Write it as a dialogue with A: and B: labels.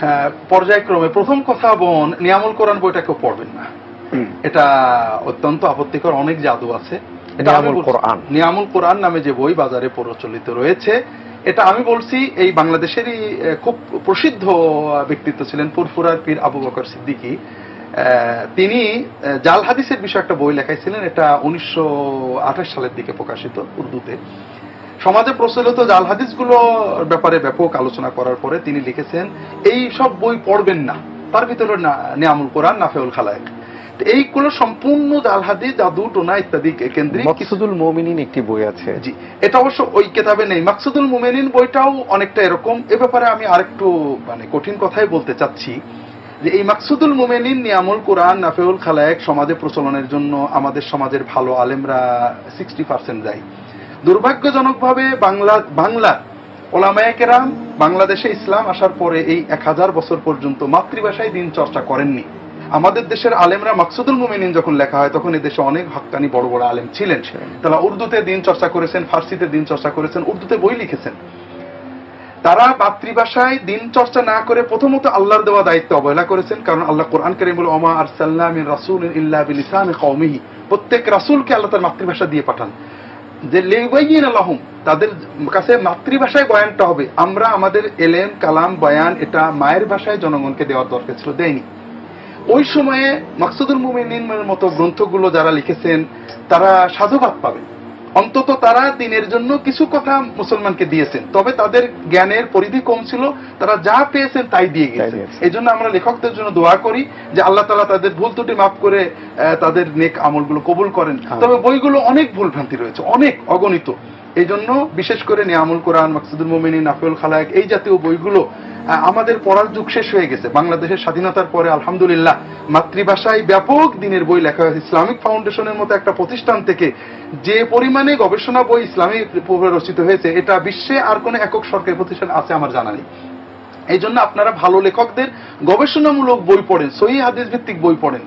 A: হ্যাঁ, পর্যায়ক্রমে প্রথম কথা বোন নিয়ামুল কোরআন বইটা কেউ পড়বেন না। এটা অত্যন্ত আপত্তিকর অনেক জাদু আছে। এটা
B: নিয়ামুল
A: বলছি-
B: কোরআন।
A: নামে যে বই বাজারে প্রচলিত রয়েছে এটা আমি বলছি এই বাংলাদেশেরই খুব প্রসিদ্ধ ব্যক্তিত্ব ছিলেন ফুরফুরার পীর আবু বকর সিদ্দিকী। আহ, তিনি জাল হাদিসের বিষয়ে একটা বই লেখাইছিলেন এটা উনিশশো আঠাশ সালের দিকে প্রকাশিত উর্দুতে। সমাজে প্রচলিত জাল হাদিসগুলো ব্যাপারে ব্যাপক আলোচনা করার পরে তিনি লিখেছেন এই সব বই পড়বেন না। তার ভিতরে না- নিয়ামুল কোরআন নাফেউল খালায়েক। তো এইগুলো সম্পূর্ণ জাল হাদিস জাদু টোনা ইত্যাদি কেন্দ্রিক
B: মকসুদুল মমিনিন একটি বই আছে।
A: জি এটা অবশ্য ওই কেতাবে নেই। মাকসুদুল মুমেনিন বইটাও অনেকটা এরকম। এ ব্যাপারে আমি আরেকটু মানে কঠিন কথাই বলতে চাচ্ছি যে এই মাকসুদুল মুমেনিন নিয়ামুল কোরআন নাফেউল খালায়েক সমাজে প্রচলনের জন্য আমাদের সমাজের ভালো আলেমরা সিক্সটি পার্সেন্ট যায় দুর্ভাগ্যজনকভাবে বাংলা বাংলা ওলামায়ে কেরাম বাংলাদেশে ইসলাম আসার পরে এই এক হাজার বছর পর্যন্ত মাতৃভাষায় দিন চর্চা করেননি। আমাদের দেশের আলেমরা মাকসুদুল মুমিনিন যখন লেখা হয়, তখন এই দেশে অনেক হক্কানি বড় বড় আলেম ছিলেন। তারা উর্দুতে দিন চর্চা করেছেন, ফার্সিতে দিন চর্চা করেছেন, উর্দুতে বই লিখেছেন। তারা মাতৃভাষায় দিন চর্চা না করে প্রথমত আল্লাহর দেওয়া দায়িত্ব অবহেলা করেছেন, কারণ আল্লাহ কোরআন কারিম বলে, ওমা আর সাল্লাম রাসুল ইল্লা বিলিসান কওমিহি। প্রত্যেক রাসূলকে আল্লাহ তার মাতৃভাষা দিয়ে পাঠান। যে লেবাইন আলহম তাদের কাছে মাতৃভাষায় বয়ানটা হবে। আমরা আমাদের এলেন কালাম, বয়ান, এটা মায়ের ভাষায় জনগণকে দেওয়ার দরকার ছিল, দেয়নি। ওই সময়ে মাকসুদুল মুমিনের মতো গ্রন্থগুলো যারা লিখেছেন, তারা সাধুবাদ পাবেন। অন্তত তারা দিনের জন্য কিছু কথা মুসলমানকে দিয়েছেন। তবে তাদের জ্ঞানের পরিধি কম ছিল তারা যা পেয়েছেন তাই দিয়ে গেছেন। এই জন্য আমরা লেখকদের জন্য দোয়া করি যে আল্লাহ তালা তাদের ভুল ত্রুটি মাফ করে তাদের নেক আমলগুলো কবুল করেন। তবে বইগুলো অনেক ভুল ভ্রান্তি রয়েছে অনেক অগণিত। এই জন্য বিশেষ করে নিয়ামুল কোরআন মাকসুদুল মোমিনী নাফিউল খালায়েক এই জাতীয় বইগুলো আমাদের পড়ার যুগ শেষ হয়ে গেছে। বাংলাদেশের স্বাধীনতার পরে, আলহামদুলিল্লাহ, মাতৃভাষায় ব্যাপক দিনের বই লেখা হয়েছে। ইসলামিক ফাউন্ডেশনের মতো একটা প্রতিষ্ঠান থেকে যে পরিমাণে গবেষণা বই ইসলামিক রচিত হয়েছে, এটা বিশ্বে আর কোনো একক সরকারি প্রতিষ্ঠান আছে আমার জানা নেই। এই জন্য আপনারা ভালো লেখকদের গবেষণামূলক বই পড়েন, সহি হাদিস ভিত্তিক বই পড়েন।